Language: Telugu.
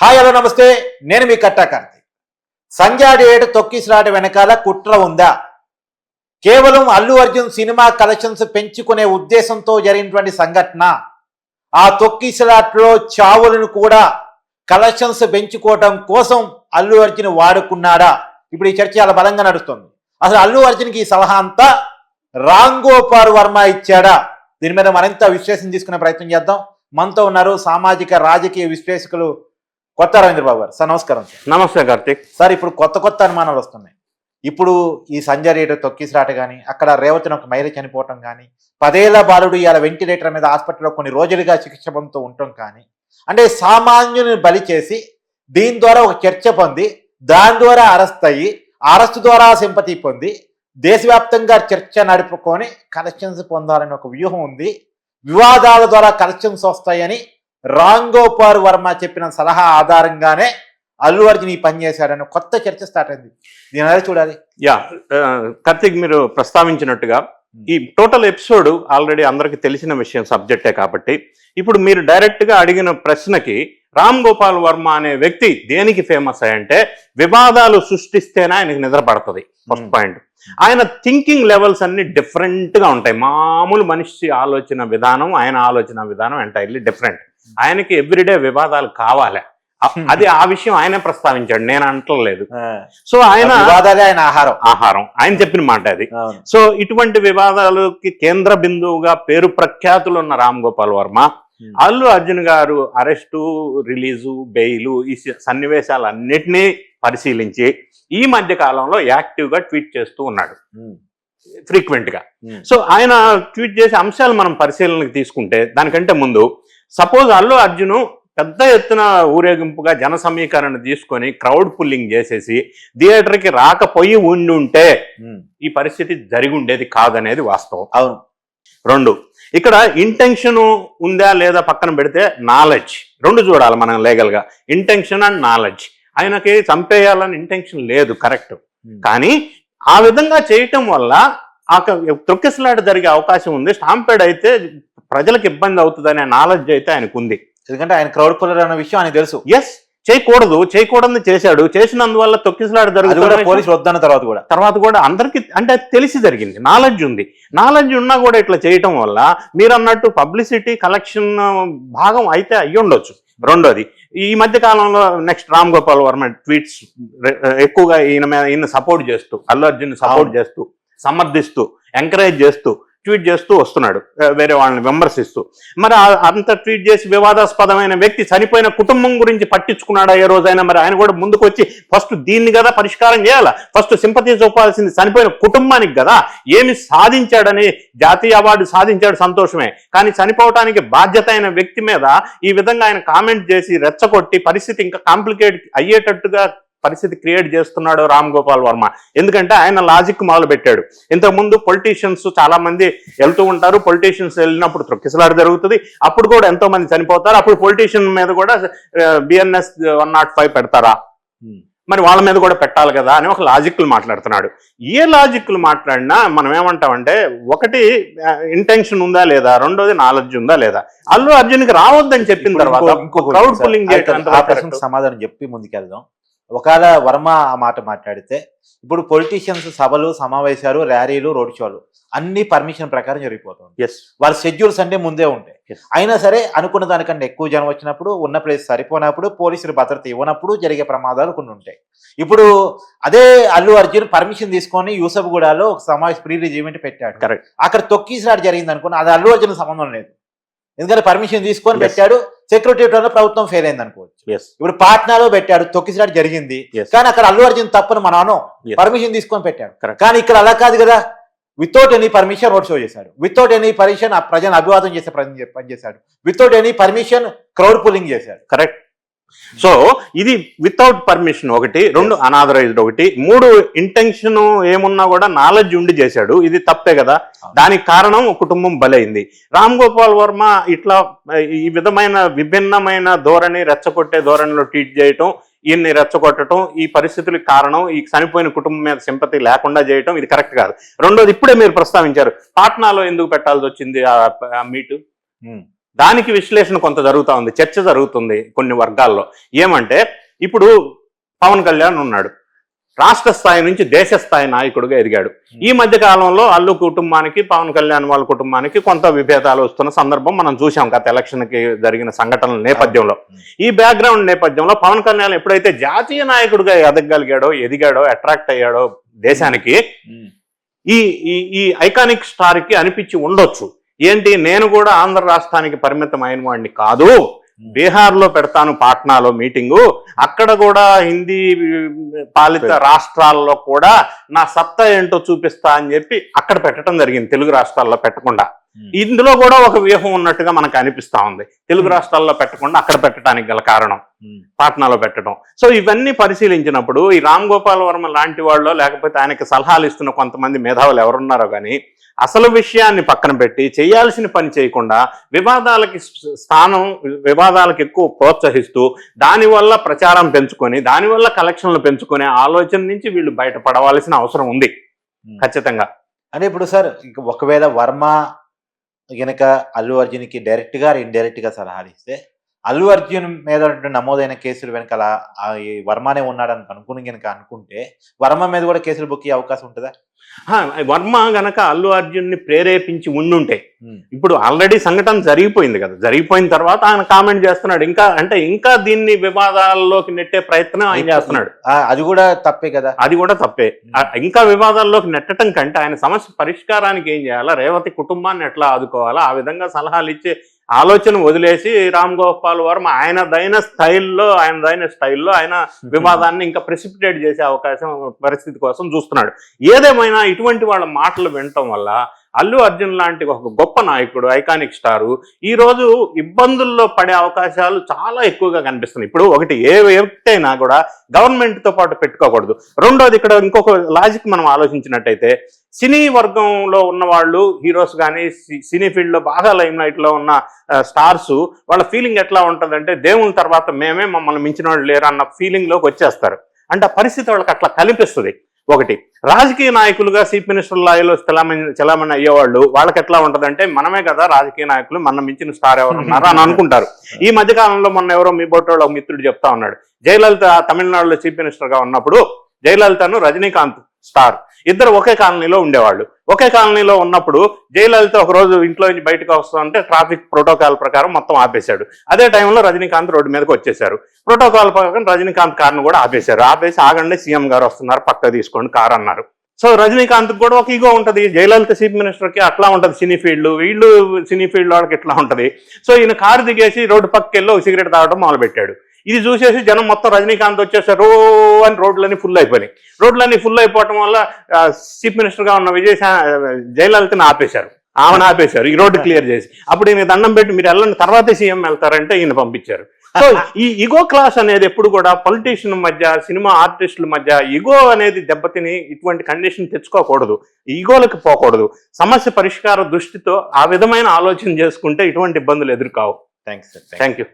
హాయ్ హలో నమస్తే. నేను మీ కట్టా కార్తీక్. ఏడు తొక్కిసలాట వెనకాల కుట్ర ఉందా? కేవలం అల్లు అర్జున్ సినిమా కలెక్షన్స్ పెంచుకునే ఉద్దేశంతో జరిగినటువంటి సంఘటన. ఆ తొక్కిసిరాట్లో చావులను కూడా కలెక్షన్స్ పెంచుకోవటం కోసం అల్లు అర్జున్ వాడుకున్నాడా? ఇప్పుడు ఈ చర్చ చాలా బలంగా నడుస్తుంది. అసలు అల్లు అర్జున్కి ఈ సలహా అంతా రాంగోపాల్ వర్మ ఇచ్చాడా? దీని మీద మరింత విశ్లేషణ తీసుకునే ప్రయత్నం చేద్దాం. మనతో ఉన్నారు సామాజిక రాజకీయ విశ్లేషకులు కొత్త రవీంద్ర బాబు గారు. సార్ నమస్కారం సార్. నమస్తే కార్తీక్. సార్ ఇప్పుడు కొత్త కొత్త అనుమానాలు వస్తున్నాయి. ఇప్పుడు ఈ సంజయ్ రేటు తొక్కిసిరాట కానీ అక్కడ రేవతిని ఒక మహిళ చనిపోవటం కానీ పదేళ్ళ బాలుడు ఇవాళ వెంటిలేటర్ మీద హాస్పిటల్లో కొన్ని రోజులుగా చికిత్స పొందుతూ ఉండటం కానీ అంటే సామాన్యుని బలి చేసి దీని ద్వారా ఒక చర్చ పొంది దాని ద్వారా అరెస్ట్ అయ్యి అరెస్ట్ ద్వారా సింపతి పొంది దేశవ్యాప్తంగా చర్చ నడుపుకొని కలెక్షన్స్ పొందాలని ఒక వ్యూహం ఉంది. వివాదాల ద్వారా కలెక్షన్స్ వస్తాయని రామ్ గోపాల్ వర్మ చెప్పిన సలహా ఆధారంగానే అల్లు అర్జున్ ఈ పని చేశాడని కొత్త చర్చ స్టార్ట్ అయింది. దీని ఎలా చూడాలి. యా కార్తీక్ మీరు ప్రస్తావించినట్టుగా ఈ టోటల్ ఎపిసోడ్ ఆల్రెడీ అందరికి తెలిసిన విషయం సబ్జెక్టే కాబట్టి. ఇప్పుడు మీరు డైరెక్ట్గా అడిగిన ప్రశ్నకి రామ్ గోపాల్ వర్మ అనే వ్యక్తి దేనికి ఫేమస్ అయ్యంటే వివాదాలు సృష్టిస్తేనే ఆయనకి నిద్ర పడుతుంది. First Hmm. పాయింట్ ఆయన థింకింగ్ లెవెల్స్ అన్ని డిఫరెంట్గా ఉంటాయి. మామూలు మనిషి ఆలోచన విధానం ఆయన ఆలోచన విధానం ఎంటైర్లీ డిఫరెంట్ ఆయనకి ఎవ్రీడే వివాదాలు కావాలి. అది ఆ విషయం ఆయనే ప్రస్తావించాడు. నేను అంటలేదు. సో ఆయన వివాదాలే ఆయన ఆహారం. ఆహారం. ఆయన చెప్పిన మాట అది. సో ఇటువంటి వివాదాలకి కేంద్ర బిందువుగా పేరు ప్రఖ్యాతులు ఉన్న రామ్ గోపాల్ వర్మ. అల్లు అర్జున్ గారు అరెస్టు రిలీజు బెయిలు ఈ సన్నివేశాలన్నిటినీ పరిశీలించి ఈ మధ్య కాలంలో యాక్టివ్గా ట్వీట్ చేస్తూ ఉన్నాడు. ఫ్రీక్వెంట్గా సో ఆయన ట్వీట్ చేసే అంశాలు మనం పరిశీలనకు తీసుకుంటే దానికంటే ముందు సపోజ్ అల్లు అర్జును పెద్ద ఎత్తున ఊరేగింపుగా జన సమీకరణ తీసుకొని క్రౌడ్ పుల్లింగ్ చేసేసి థియేటర్కి రాకపోయి ఉండి ఉంటే ఈ పరిస్థితి జరిగి ఉండేది కాదనేది వాస్తవం. అవును. రెండు ఇక్కడ ఇంటెన్షన్ ఉందా లేదా పక్కన పెడితే నాలెడ్జ్ రెండు చూడాలి మనం లీగల్గా. ఇంటెన్షన్ అండ్ నాలెడ్జ్ ఆయనకి చంపేయాలని ఇంటెన్షన్ లేదు కరెక్ట్ కానీ ఆ విధంగా చేయటం వల్ల ఆ తొక్కిసలాట జరిగే అవకాశం ఉంది. స్టాంపేడ్ అయితే ప్రజలకు ఇబ్బంది అవుతుందనే నాలెడ్జ్ అయితే ఆయనకు ఉంది ఎందుకంటే ఆయన క్రౌడ్ పుల్లర్ అన్న విషయం ఆయన తెలుసు. ఎస్ చేయకూడదు చేయకూడదు చేశాడు చేసినందువల్ల కూడా జరుగుతుంది పోలీసులు వద్దన్న తర్వాత కూడా. తర్వాత కూడా అందరికి అంటే తెలిసి జరిగింది నాలెడ్జ్ ఉంది. నాలెడ్జ్ ఉన్నా కూడా ఇట్లా చేయటం వల్ల మీరు అన్నట్టు పబ్లిసిటీ కలెక్షన్ భాగం అయితే అయ్యి ఉండొచ్చు రెండోది ఈ మధ్య కాలంలో నెక్స్ట్ రామ్ గోపాల్ వర్మ ట్వీట్స్ ఎక్కువగా ఈయన మీద ఈయన సపోర్ట్ చేస్తూ అల్లు అర్జున్ సపోర్ట్. చేస్తూ సమర్థిస్తూ ఎంకరేజ్ చేస్తూ ట్వీట్ చేస్తూ వస్తున్నాడు వేరే వాళ్ళని విమర్శిస్తూ మరి అంత ట్వీట్ చేసి వివాదాస్పదమైన వ్యక్తి చనిపోయిన కుటుంబం గురించి పట్టించుకున్నాడా ఏ రోజైనా? మరి ఆయన కూడా ముందుకు వచ్చి ఫస్ట్ దీన్ని కదా పరిష్కారం చేయాలా? ఫస్ట్ సింపతి చూపాల్సింది చనిపోయిన కుటుంబానికి కదా. ఏమి సాధించాడని జాతీయ అవార్డు సాధించాడు సంతోషమే. కానీ చనిపోవటానికి బాధ్యత అయిన వ్యక్తి మీద ఈ విధంగా ఆయన కామెంట్ చేసి రెచ్చగొట్టి పరిస్థితి ఇంకా కాంప్లికేట్ అయ్యేటట్టుగా పరిస్థితి క్రియేట్ చేస్తున్నాడు రామ్ గోపాల్ వర్మ. ఎందుకంటే ఆయన లాజిక్ మొదలు పెట్టాడు ఇంతకుముందు పొలిటీషియన్స్ చాలా మంది వెళ్తూ ఉంటారు. పొలిటీషియన్స్ వెళ్ళినప్పుడు తొక్కిసలాట జరుగుతుంది. అప్పుడు కూడా ఎంతో మంది చనిపోతారు. అప్పుడు పొలిటీషియన్ మీద కూడా బిఎన్ఎస్ వన్ నాట్ ఫైవ్ పెడతారా? ఉమ్, మరి వాళ్ళ మీద కూడా పెట్టాలి కదా అని ఒక లాజిక్లు మాట్లాడుతున్నాడు. ఏ లాజిక్లు మాట్లాడినా మనం ఏమంటామంటే ఒకటి ఇంటెన్షన్ ఉందా లేదా? రెండోది నాలెడ్జ్ ఉందా లేదా? అల్లు అర్జున్కి రావద్దని చెప్పిన తర్వాత క్రౌడ్ పుల్లింగ్? సమాధానం చెప్పి ముందుకెళ్దాం. ఒకవేళ వర్మ ఆ మాట మాట్లాడితే ఇప్పుడు పొలిటీషియన్స్ సభలు సమావేశాలు ర్యాలీలు రోడ్ షోలు అన్ని పర్మిషన్ ప్రకారం జరిగిపోతుంది Yes. వాళ్ళ షెడ్యూల్స్ అంటే ముందే ఉంటాయి. అయినా సరే అనుకున్న దానికంటే ఎక్కువ జనం వచ్చినప్పుడు ఉన్న ప్లేస్ సరిపోయినప్పుడు పోలీసులు భద్రత ఇవ్వనప్పుడు జరిగే ప్రమాదాలు కొన్ని ఉంటాయి ఇప్పుడు అదే అల్లు అర్జున్ పర్మిషన్ తీసుకొని యూసఫ్గూడలో ఒక సమావేశ ప్రీ రిలీజ్ ఈవెంట్ పెట్టాడు Correct. అక్కడ తొక్కిసినాడు జరిగింది అనుకుని అది అల్లు అర్జున్ సంబంధం లేదు ఎందుకంటే పర్మిషన్ తీసుకొని. పెట్టాడు సెక్యూరిటీ ప్రభుత్వం ఫెయిల్ అయింది అనుకోవచ్చు. ఇప్పుడు పాట్నాలో పెట్టాడు తొక్కిసినాడు జరిగింది. కానీ అక్కడ అల్లు అర్జున్ తప్పును మనం అనం. పర్మిషన్ తీసుకొని పెట్టాడు. కానీ ఇక్కడ అలా కాదు కదా without any permission road show చేశాడు వితౌట్ ఎనీ పర్మిషన్ ఆ ప్రజలను అభివాదం చేసే ప్రజలు పనిచేశాడు without any permission crowd pulling చేశాడు కరెక్ట్ సో ఇది వితౌట్ పర్మిషన్ ఒకటి రెండు అనాథరైజ్డ్ ఒకటి మూడు ఇంటెన్షన్ ఏమున్నా కూడా నాలెడ్జ్ ఉండి చేశాడు. ఇది తప్పే కదా. దానికి కారణం కుటుంబం బలైంది. రామ్ గోపాల్ వర్మ ఇట్లా ఈ విధమైన విభిన్నమైన ధోరణి రెచ్చగొట్టే ధోరణిలో ట్వీట్ చేయటం ఈయన్ని రెచ్చగొట్టడం ఈ పరిస్థితులకు కారణం ఈ చనిపోయిన కుటుంబం మీద సింపతి లేకుండా చేయటం ఇది కరెక్ట్ కాదు. రెండోది ఇప్పుడే మీరు ప్రస్తావించారు. పాట్నాలో ఎందుకు పెట్టాల్సి వచ్చింది ఆ మీటు. దానికి విశ్లేషణ కొంత జరుగుతా ఉంది చర్చ జరుగుతుంది కొన్ని వర్గాల్లో. ఏమంటే ఇప్పుడు పవన్ కళ్యాణ్ ఉన్నాడు. రాష్ట్ర స్థాయి నుంచి దేశ స్థాయి నాయకుడిగా ఎదిగాడు. ఈ మధ్య కాలంలో అల్లు కుటుంబానికి పవన్ కళ్యాణ్ వాళ్ళ కుటుంబానికి కొంత విభేదాలు వస్తున్న సందర్భం మనం చూసాం గత ఎలక్షన్కి జరిగిన సంఘటనల నేపథ్యంలో. ఈ బ్యాక్గ్రౌండ్ నేపథ్యంలో పవన్ కళ్యాణ్ ఎప్పుడైతే జాతీయ నాయకుడిగా ఎదగగలిగాడో ఎదిగాడో అట్రాక్ట్ అయ్యాడో దేశానికి ఈ ఈ ఈ ఐకానిక్ స్టార్కి అనిపించి ఉండొచ్చు. ఏంటి? నేను కూడా ఆంధ్ర రాష్ట్రానికి పరిమితం అయిన వాడిని కాదు. బీహార్లో పెడతాను పాట్నాలో మీటింగు. అక్కడ కూడా హిందీ పాలిత రాష్ట్రాల్లో కూడా నా సత్తా ఏంటో చూపిస్తా అని చెప్పి అక్కడ పెట్టడం జరిగింది. తెలుగు రాష్ట్రాల్లో పెట్టకుండా. ఇందులో కూడా ఒక వ్యూహం ఉన్నట్టుగా మనకు అనిపిస్తా ఉంది. తెలుగు Hmm. రాష్ట్రాల్లో పెట్టకుండా అక్కడ పెట్టడానికి గల కారణం. పాట్నాలో పెట్టడం. సో ఇవన్నీ పరిశీలించినప్పుడు ఈ రామ్ గోపాల్ వర్మ లాంటి వాళ్ళు లేకపోతే ఆయనకి సలహాలు ఇస్తున్న కొంతమంది మేధావులు ఎవరున్నారో కానీ అసలు విషయాన్ని పక్కన పెట్టి చేయాల్సిన పని చేయకుండా వివాదాలకి స్థానం వివాదాలకు ఎక్కువ ప్రోత్సహిస్తూ దానివల్ల ప్రచారం పెంచుకొని దానివల్ల కలెక్షన్లు పెంచుకునే ఆలోచన నుంచి వీళ్ళు బయటపడవలసిన అవసరం ఉంది. ఖచ్చితంగా. అంటే ఇప్పుడు సార్ ఇంక ఒకవేళ వర్మ గనక అల్లు అర్జున్కి డైరెక్ట్గా గా సలహాలు ఇస్తే అల్లు అర్జున్ మీద నమోదైన కేసులు వెనకాల వర్మనే ఉన్నాడని అనుకుని గనక అనుకుంటే వర్మ మీద కూడా కేసులు బుక్ అయ్యే అవకాశం ఉంటుందా? వర్మ గనక అల్లు అర్జున్ని ప్రేరేపించి ఉండుంటే ఇప్పుడు ఆల్రెడీ సంఘటన జరిగిపోయింది కదా. జరిగిపోయిన తర్వాత ఆయన కామెంట్ చేస్తున్నాడు. ఇంకా అంటే ఇంకా దీన్ని వివాదాల్లోకి నెట్టే ప్రయత్నం ఆయన చేస్తున్నాడు. అది కూడా తప్పే కదా. అది కూడా తప్పే. ఇంకా వివాదాల్లోకి నెట్టడం కంటే ఆయన సమస్య పరిష్కారానికి ఏం చేయాలా? రేవతి కుటుంబాన్ని ఎట్లా ఆదుకోవాలా? ఆ విధంగా సలహాలు ఇచ్చే ఆలోచన వదిలేసి రామ్ గోపాల్ వర్మ ఆయన దైన స్థైల్లో ఆయన దైన స్టైల్లో ఆయన వివాదాన్ని ఇంకా ప్రెసిపిటేట్ చేసే అవకాశం పరిస్థితి కోసం చూస్తున్నాడు. ఏదేమైనా ఇటువంటి వాళ్ళ మాటలు వినటం వల్ల అల్లు అర్జున్ లాంటి ఒక గొప్ప నాయకుడు ఐకానిక్ స్టారు ఈ రోజు ఇబ్బందుల్లో పడే అవకాశాలు చాలా ఎక్కువగా కనిపిస్తున్నాయి. ఇప్పుడు ఒకటి ఏ వ్యక్తి అయినా కూడా గవర్నమెంట్తో పాటు పెట్టుకోకూడదు. రెండోది ఇక్కడ ఇంకొక లాజిక్ మనం ఆలోచించినట్టయితే సినీ వర్గంలో ఉన్న వాళ్ళు హీరోస్ కానీ సినీ ఫీల్డ్లో బాగా లైమ్ ఉన్న స్టార్స్ వాళ్ళ ఫీలింగ్ ఎట్లా ఉంటుందంటే దేవుని తర్వాత మేమే మమ్మల్ని మించిన వాళ్ళు లేరు అన్న ఫీలింగ్లోకి వచ్చేస్తారు. అంటే ఆ పరిస్థితి వాళ్ళకి అట్లా కనిపిస్తుంది. ఒకటి. రాజకీయ నాయకులుగా చీఫ్ మినిస్టర్ లాయలో చలామణి చలామణి అయ్యేవాళ్ళు వాళ్ళకి ఎట్లా ఉంటదంటే మనమే కదా రాజకీయ నాయకులు మన మించిన స్టార్ ఎవరు ఉన్నారు అని అనుకుంటారు. ఈ మధ్య కాలంలో మొన్న ఎవరో మీ బొట్టోళ్ళు ఒక మిత్రుడు చెప్తా ఉన్నాడు. జయలలిత తమిళనాడులో చీఫ్ మినిస్టర్గా ఉన్నప్పుడు జయలలితను రజనీకాంత్ స్టార్. ఇద్దరు ఒకే కాలనీలో ఉండేవాళ్ళు. ఒకే కాలనీలో ఉన్నప్పుడు జయలలిత ఒక రోజు ఇంట్లో నుంచి బయటకు వస్తుంటే ట్రాఫిక్ ప్రోటోకాల్ ప్రకారం మొత్తం ఆపేశాడు. అదే టైంలో రజనీకాంత్ రోడ్డు మీదకి వచ్చేసారు ప్రోటోకాల్ ప్రకారం రజనీకాంత్ కార్ను కూడా ఆపేశారు. ఆపేసి ఆగండి సీఎం గారు వస్తున్నారు పక్క తీసుకోండి కార్ అన్నారు. సో రజనీకాంత్ కూడా ఒక ఈగో ఉంటుంది. జయలలిత చీఫ్ మినిస్టర్కి అట్లా ఉంటుంది సినీ ఫీల్డ్. వీళ్ళు సినీ ఫీల్డ్ వాళ్ళకి ఇట్లా ఉంటుంది. సో ఈయన కారు దిగేసి రోడ్డు పక్కకి వెళ్ళి ఒక సిగరెట్ తాగడం మొదలుపెట్టాడు. ఇది చూసేసి జనం మొత్తం రజనీకాంత్ వచ్చేసారు అని రోడ్లన్నీ ఫుల్ అయిపోయినాయి. రోడ్లన్నీ ఫుల్ అయిపోవటం వల్ల చీఫ్ మినిస్టర్గా ఉన్న విజయ్ జయలలితని ఆపేశారు. ఆమెను ఆపేశారు. ఈ రోడ్డు క్లియర్ చేసి. అప్పుడు ఈయన దండం పెట్టి మీరు వెళ్ళండి తర్వాతే సీఎం వెళ్తారంటే ఈయన పంపించారు. సో ఈ ఇగో క్లాస్ అనేది ఎప్పుడు కూడా పొలిటీషియన్ మధ్య సినిమా ఆర్టిస్టుల మధ్య ఇగో అనేది దెబ్బతిని ఇటువంటి కండిషన్ తెచ్చుకోకూడదు. ఈగోలకు పోకూడదు. సమస్య పరిష్కార దృష్టితో ఆ విధమైన ఆలోచన చేసుకుంటే ఇటువంటి ఇబ్బందులు ఎదుర్కావు. Thanks sir thank you